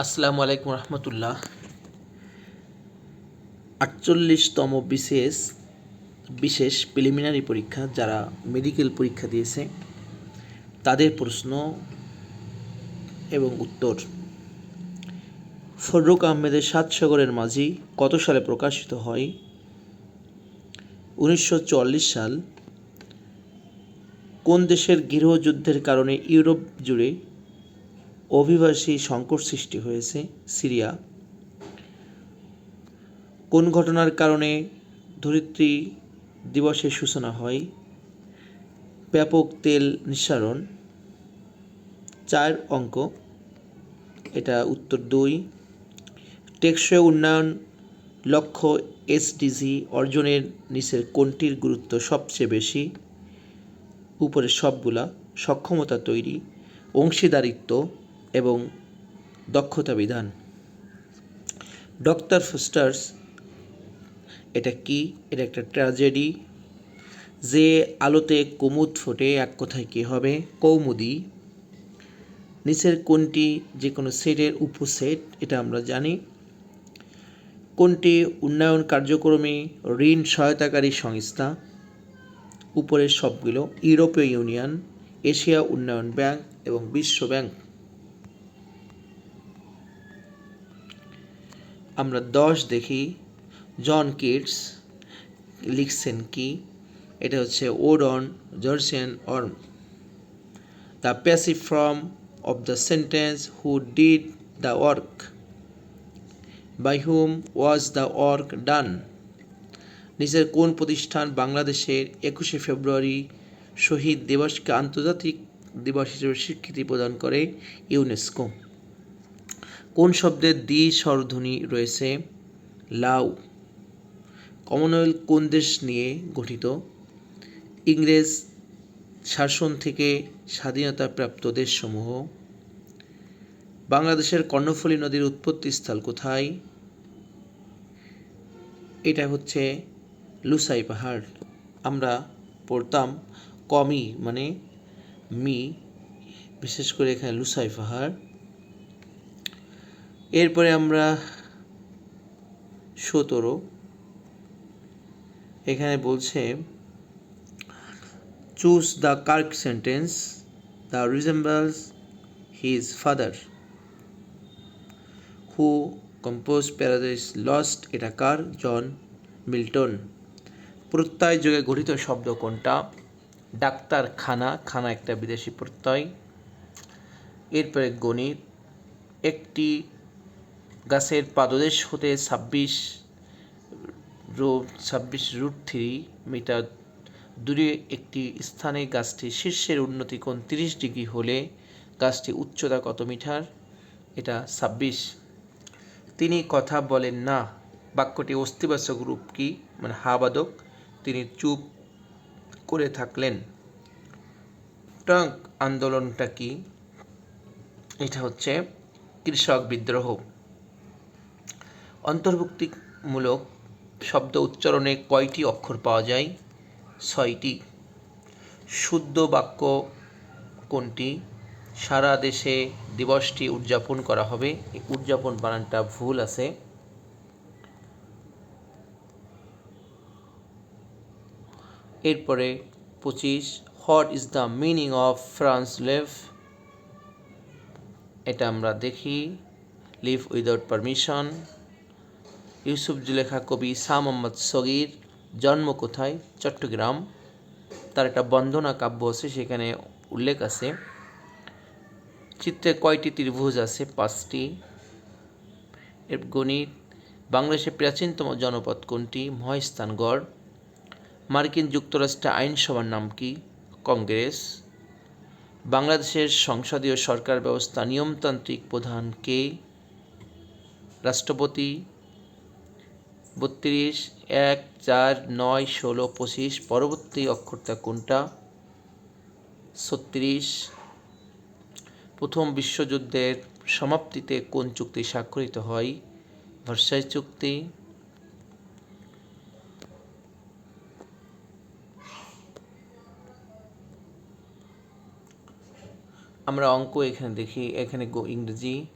আসসালামু আলাইকুম রহমতুল্লাহ। আটচল্লিশতম বিশেষ বিশেষ প্রিলিমিনারি পরীক্ষা যারা মেডিকেল পরীক্ষা দিয়েছে, তাদের প্রশ্ন এবং উত্তর। ফররুক আহমেদের সাত সাগরের মাঝি কত সালে প্রকাশিত হয়? উনিশশো চুয়াল্লিশ সাল। কোন দেশের গৃহযুদ্ধের কারণে ইউরোপ জুড়ে অভিবাসী সংকট সৃষ্টি হয়েছে সিরিয়া। কোন ঘটনার কারণে ধরিত্রী দিবসের সূচনা হয়? ব্যাপক তেল নিঃসারণ। চার অঙ্ক। এটা উত্তর দুই। টেকসই উন্নয়ন লক্ষ্য এসডিজি অর্জনের নিচের কোনটির গুরুত্ব সবচেয়ে বেশি? উপরে সবগুলা সক্ষমতা তৈরি, অংশীদারিত্ব এবং দক্ষতা বিধান। ডক্টর ফোস্টার্স, এটা কি? এটা একটা ট্র্যাজেডি। যে আলোতে কুমুদ ফোটে, এক কথায় কী হবে? কৌমুদি। নিচের কোনটি যে কোনো সেটের উপসেট, এটা আমরা জানি। কোনটি উন্নয়ন কার্যক্রমে ঋণ সহায়তাকারী সংস্থা। উপরের সবগুলো ইউরোপীয় ইউনিয়ন, এশিয়া উন্নয়ন ব্যাংক এবং বিশ্ব ব্যাংক। আমরা দশ দেখি। জন কিটস লিখছেন কি? এটা হচ্ছে ওডন জর্সেন অর্ম the passive form of the sentence who did the work by whom was the work done নিজের কোন প্রতিষ্ঠান বাংলাদেশের একুশে ফেব্রুয়ারি শহীদ দিবসকে আন্তর্জাতিক দিবস হিসেবে স্বীকৃতি প্রদান করে? ইউনেস্কো। কোন দ্বি স্বরধ্বনি রয়েছে? লাউ। কমনওয়েলথ কোন দেশ নিয়ে গঠিত? ইংরেজ শাসন থেকে স্বাধীনতাপ্রাপ্ত দেশসমূহ। বাংলাদেশের কর্ণফুলী নদীর উৎপত্তিস্থল কোথায়? এটা হচ্ছে লুসাই পাহাড়। আমরা পড়তাম কমি মানে মি, বিশেষ করে এখানে লুসাই পাহাড়। এরপরে আমরা সতেরো। এখানে বলছে choose the correct sentence the resembles his father who compose Paradise Lost এটা কার? John Milton. প্রত্যয় যুগে গঠিত শব্দ কোনটা? ডাক্তার খানা খানা একটা বিদেশি প্রত্যয়। এরপরে গণিত, একটি গাছের পাদদেশ হতে ছাব্বিশ ছাব্বিশ রুট থ্রি মিটার দূরে একটি স্থানে গাছটি শীর্ষের উন্নতি কোণ তিরিশ ডিগ্রি হলে গাছটি উচ্চতা কত মিটার? এটা ছাব্বিশ। তিনি কথা বলেন, না, বাক্যটি অস্তিবাচক রূপ কি? মানে হাবাদক তিনি চুপ করে থাকলেন। ট্রাঙ্ক আন্দোলনটা কি? এটা হচ্ছে কৃষক বিদ্রোহ। অন্তর্ভুক্তিমূলক শব্দ উচ্চারণে কয়টি অক্ষর পাওয়া যায়? ছয়টি। শুদ্ধ বাক্য কোনটি? সারা দেশে দিবসটি উদযাপন করা হবে। এই উদযাপন বানানটা ভুল আছে। এরপরে পঁচিশ, what is the meaning of French leave? এটা আমরা দেখি। Leave without permission. Yusuf Zulekha কবি শাহ মোহাম্মদ সগির জন্ম কোথায়? চট্টগ্রাম। তার একটা বন্দনা কাব্য আছে, সেখানে উল্লেখ আছে। চিত্রে কয়টি ত্রিভুজ আছে? পাঁচটি। এর গণিত, বাংলাদেশের প্রাচীনতম জনপদ কোনটি? মহাস্থানগড়। মার্কিন যুক্তরাষ্ট্রের আইনসভার নাম কি? কংগ্রেস। বাংলাদেশের সংসদীয় সরকার ব্যবস্থা নিয়মতান্ত্রিক প্রধান কে? রাষ্ট্রপতি। বত্রিশ, এক, চার, নয়, ষোলো, পঁচিশ, পরবর্তী অক্ষরটা কোনটা? ছত্রিশ। প্রথম বিশ্বযুদ্ধের সমাপ্তিতে কোন চুক্তি স্বাক্ষরিত হয়? ভার্সাই চুক্তি। আমরা অঙ্ক এখানে দেখি, এখানে গো- ইংরেজি।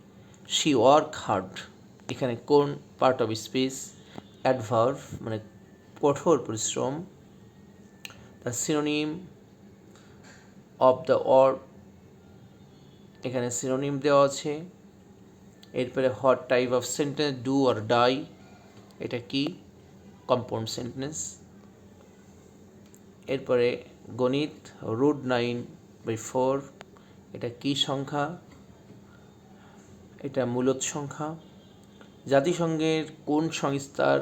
শি ওয়ার্ক হার্ড, এখানে কোন পার্ট অফ স্পিচ অ্যাডভার্ভ মানে কঠোর পরিশ্রম the synonym of the word এখানে সিনোনিম দেওয়া আছে, এরপরে what type of sentence do or die এটা কি? কম্পাউন্ড সেন্টেন্স এরপরে গণিত রুট নাইন বাই ফোর এটা কি সংখ্যা? এটা মূলত সংখ্যা। জাতিসংঘের কোন সংস্থার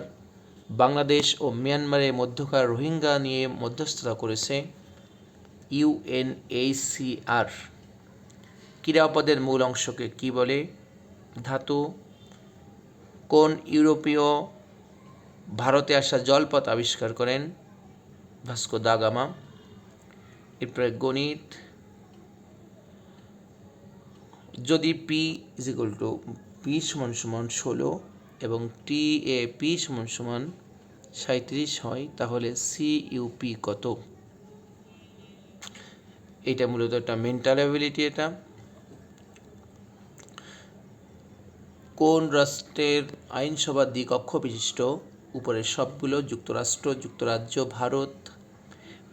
বাংলাদেশ ও মিয়ানমারের মধ্যকার রোহিঙ্গা নিয়ে মধ্যস্থতা করেছে? ইউএনএইচসিআর ক্রীড়াপদের মূল অংশকে কি বলে? ধাতু। কোন ইউরোপীয় ভারতে আসা জলপথ আবিষ্কার করেন? Vasco da Gama. এরপরে গণিত। যদি P is equal to P সমান সমান ষোলো এবং টি এ পি সমান সমান সাঁত্রিশ হয়, তাহলে সি ইউপি কত? এটা মূলত একটা মেন্টাল অ্যাবিলিটি এটা। কোন রাষ্ট্রের আইনসভা দ্বিকক্ষ বিশিষ্ট? উপরের সবগুলো, যুক্তরাষ্ট্র, যুক্তরাজ্য, ভারত।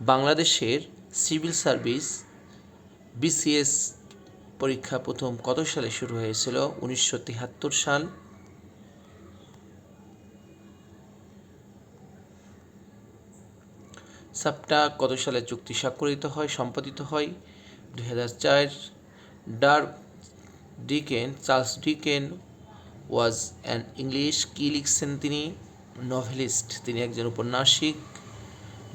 বাংলাদেশের সিভিল সার্ভিস বিসিএস পরীক্ষা প্রথম কত সালে শুরু হয়েছিল? উনিশশো সাল। সাপটা কত সালে চুক্তি স্বাক্ষরিত হয়, সম্পাদিত হয়? দুই হাজার চার। Dark Dicken, Charles Dicken was an English, কি লিখছেন তিনি? নভেলিস্ট। তিনি একজন উপন্যাসিক।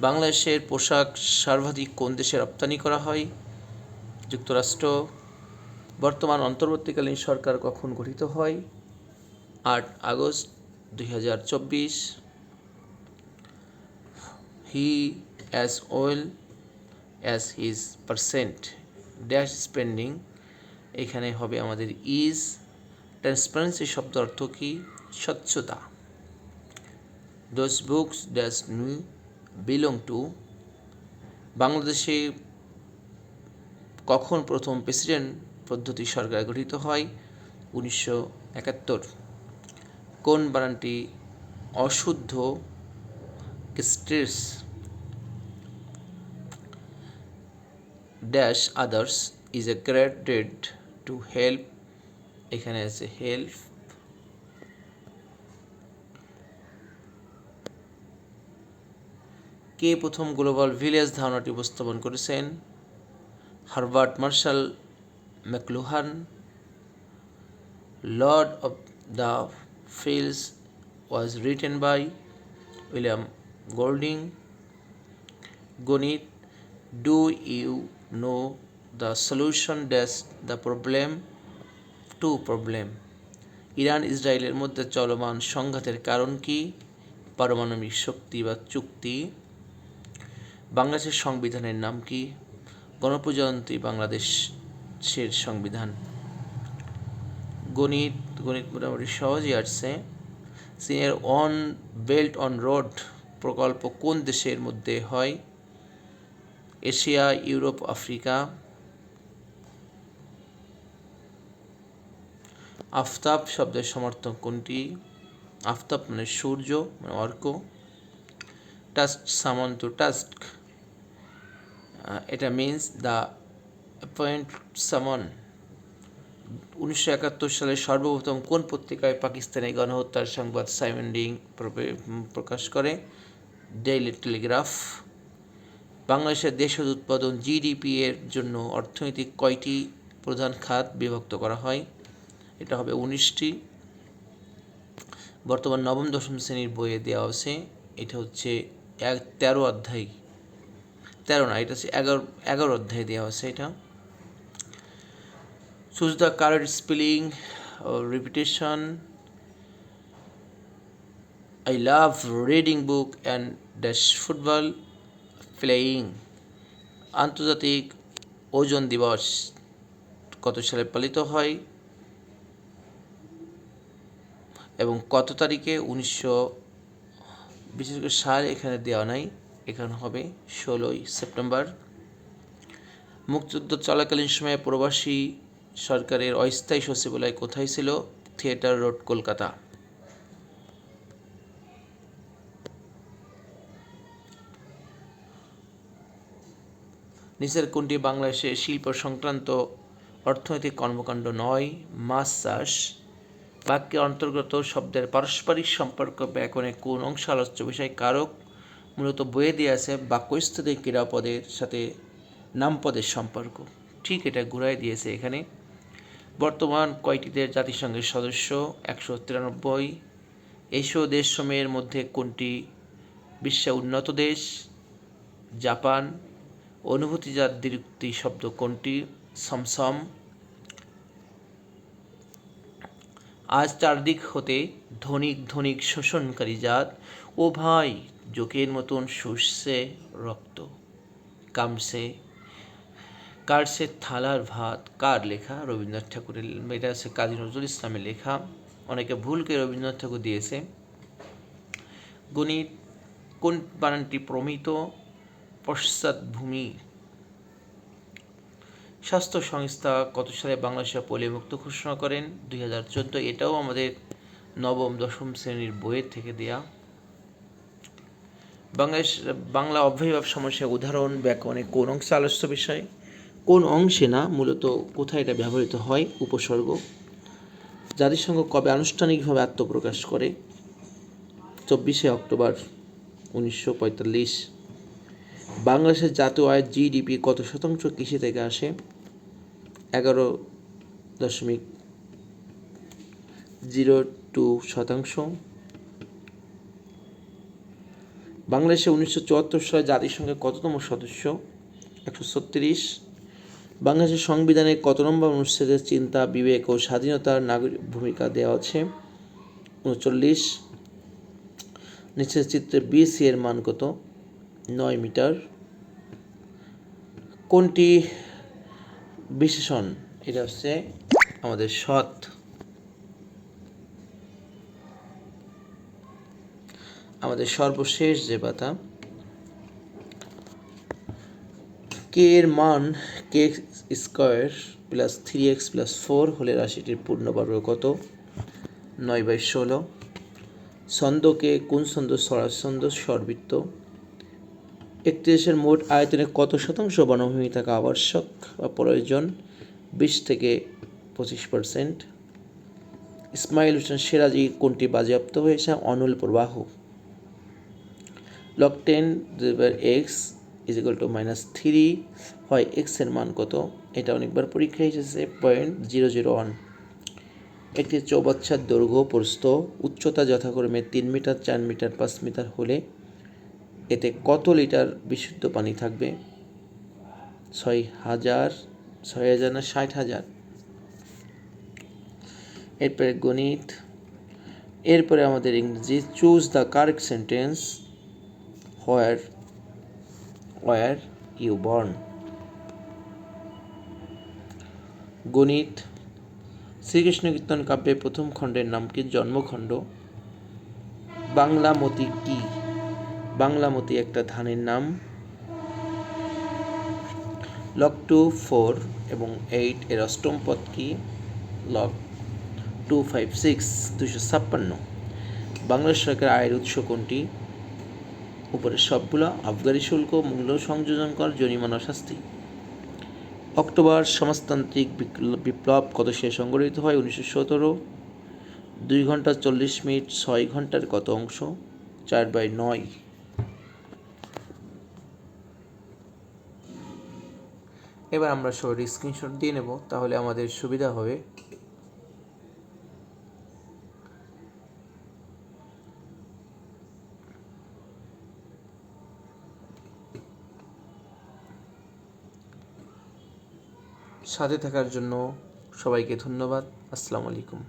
বাংলাদেশের পোশাক সর্বাধিক কোন দেশে রপ্তানি করা হয়? যুক্তরাষ্ট্র। বর্তমান অন্তর্বর্তীকালীন সরকার কখন গঠিত হয়? আট আগস্ট দুই হাজার চব্বিশ। He as well as his percent dash spending এখানে হবে আমাদের ইজ ট্রান্সপারেন্সি শব্দ অর্থ কি? স্বচ্ছতা। Those books dash me belong to বাংলাদেশে কখন প্রথম প্রেসিডেন্ট পদ্ধতি সরকার গঠিত হয় উনিশশো একাত্তর। কোন বানানটি অশুদ্ধ stress dash others is a great deed to help, এখানে আছে হেল্প, কে প্রথম গ্লোবাল ভিলেজ ধারণাটি উপস্থাপন করেছেন? Herbert Marshall McLuhan Lord of the Fields was written by William Golding গণিত do you know the solution dash the problem to problem Iran, ইসরায়েলের মধ্যে চলমান সংঘাতের কারণ কি? পারমাণবিক শক্তি বা চুক্তি? বাংলাদেশের সংবিধানের নাম কি? গণপ্রজাতন্ত্রী বাংলাদেশের সংবিধান। গণিত গণিত মোটামুটি সহজই আসছে। চীনের অন বেল্ট অন রোড প্রকল্প কোন দেশের মধ্যে হয়? Asia, Europe, Africa. আফতাব শব্দের সমর্থক কোনটি? আফতাব মানে সূর্য মানে অর্ক। টাস্ক সামন্ত, টাস্ক। এটা মিন্স দ্য অ্যাপয়েন্ট সামন উনিশশো একাত্তর সালে সর্বপ্রথম কোন পত্রিকায় পাকিস্তানি গণহত্যার সংবাদ সাইমন ডিং প্রকাশ করে? ডেইলি টেলিগ্রাফ বাংলাদেশের দেশজ উৎপাদন জিডিপি এর জন্য অর্থনৈতিক কয়টি প্রধান খাত বিভক্ত করা হয়? এটা হবে উনিশটি। বর্তমান নবম, দশম শ্রেণির বইয়ে দেওয়া আছে। এটা হচ্ছে এক তেরো অধ্যায়। তেরো না, এটা হচ্ছে এগারো এগারো অধ্যায় দেওয়া আছে এটা। Choose the correct spelling repetition I love reading book and dash football playing আন্তর্জাতিক ওজন দিবস কত সালে পালিত হয়? এবং কত তারিখে উনিশশো বিশেষ করে সাল এখানে দেওয়া নাই, এখানে হবে ষোলোই সেপ্টেম্বর। মুক্তিযুদ্ধ চলাকালীন সময়ে প্রবাসী সরকারের অস্থায়ী সচিবালয় কোথায় ছিল? Theatre Road, Kolkata. নিচের কোনটি বাংলাদেশের শিল্প সংক্রান্ত অর্থনৈতিক কর্মকাণ্ড নয়? মাছ চাষ বাক্যের অন্তর্গত শব্দের পারস্পরিক সম্পর্ক ব্যাকরণে কোন অংশ আলোচ্য বিষয়? কারক মূলত বইয়ে দিয়ে আছে বাক্যস্থিতি ক্রীড়াপদের সাথে নামপদের সম্পর্ক। ঠিক এটা ঘুরাই দিয়েছে এখানে। বর্তমান কয়টিতে জাতিসংঘের সদস্য? একশো তিরানব্বই। এসব দেশসমূহের মধ্যে কোনটি বিশ্বে উন্নত দেশ? জাপান। অনুভূতিজাত দ্বিরুক্তি শব্দ কোনটি? সমসম আজ চারদিক হতে ধনিক ধনিক শোষণকারী জাত। ও ভাই, জোকের মতন শুষছে রক্ত কামছে কারসে থালার ভাত, কার লেখা? রবীন্দ্রনাথ ঠাকুরের, এটা আছে কাজী নজরুল ইসলামের লেখা। অনেকে ভুলকে রবীন্দ্রনাথ ঠাকুর দিয়েছে। গণিত, কোন বানানটি প্রমিত? পশ্চাৎভূমি স্বাস্থ্য সংস্থা কত সালে বাংলাদেশে পোলিও মুক্ত ঘোষণা করেন? দুই হাজার চোদ্দ, এটাও আমাদের নবম, দশম শ্রেণির বইয়ের থেকে দেয়া। বাংলাদেশ, বাংলা অব্যয়ভাব সমস্যা উদাহরণ, ব্যাকরণে কোন অংশে আলোচ্য বিষয়? কোন অংশে না মূলত কোথায় এটা ব্যবহৃত হয় উপসর্গ? জাতিসংঘ কবে আনুষ্ঠানিকভাবে আত্মপ্রকাশ করে? চব্বিশে অক্টোবর উনিশশো পঁয়তাল্লিশ। বাংলাদেশের জাতীয় আয়ের জিডিপি কত শতাংশ কৃষি থেকে আসে? এগারো দশমিক জিরো টু শতাংশ। বাংলাদেশে উনিশশো চুয়াত্তর সালে জাতিসংঘের কততম সদস্য? একশো ছত্রিশ। বাংলাদেশের সংবিধানে কত নম্বর অনুচ্ছেদের চিন্তা, বিবেক ও স্বাধীনতার নাগরিক ভূমিকা দেওয়া আছে? উনচল্লিশ। নিচের চিত্রে বিসি এর মান কত? নয় মিটার। কোনটি বিশেষণ এটা হচ্ছে আমাদের সৎ আমাদের সর্বশেষ যে পাতা কে এর মান কে square plus three x plus four হলে রাশিটির পূর্ণবর্গ কত? নয় বাই ষোলো। ছন্দকে কোন ছন্দ? সরাস ছন্দ সর্বৃত্ত একত্রিশের মোট আয়তনে কত শতাংশ বনভূমি থাকা আবশ্যক বা প্রয়োজন? বিশ থেকে পঁচিশ পার্সেন্ট। ইসমাইল হোসেন সিরাজি কোনটি বাজেয়াপ্ত হয়েছে? অনুল প্রবাহ। Log ten x is equal to minus three হয় এক্সের মান কত? এটা অনেকবার পরীক্ষায় এসেছে পয়েন্ট জিরো জিরো ওয়ান একটি চৌবাচ্চার দৈর্ঘ্য প্রস্থ, উচ্চতা যথাক্রমে তিন মিটার, চার মিটার, পাঁচ মিটার হলে এতে কত লিটার বিশুদ্ধ পানি থাকবে? ছয় হাজার ছয় হাজার না ষাট হাজার? এরপরে গণিত। এরপরে আমাদের ইংরেজি choose the correct sentence where were you born গণিত, শ্রীকৃষ্ণ কীর্তন কাব্যের প্রথম খণ্ডের নাম কি? জন্মখণ্ড। বাংলামতি কি? বাংলামতি একটা ধানের নাম। লক টু ফোর এবং এইট এর অষ্টম পদ কি? লক টু ফাইভ সিক্স দুশো ছাপ্পান্ন। বাংলাদেশ সরকার আয়ের উৎস কোনটি? উপরের সবগুলো আবগারি শুল্ক, মূল্য সংযোজন কর, জরিমানা শাস্তি। অক্টোবর সমাজতান্ত্রিক বিপ্ল- বিপ্লব কত সে সংগঠিত হয়? উনিশশো সতেরো। দুই ঘণ্টা চল্লিশ মিনিট, ছয় ঘণ্টার কত অংশ? চার বাই নয়। এবার আমরা সবাই স্ক্রিনশট দিয়ে নেব, তাহলে আমাদের সুবিধা হবে। সাথে থাকার জন্য সবাইকে ধন্যবাদ। আসসালামু আলাইকুম।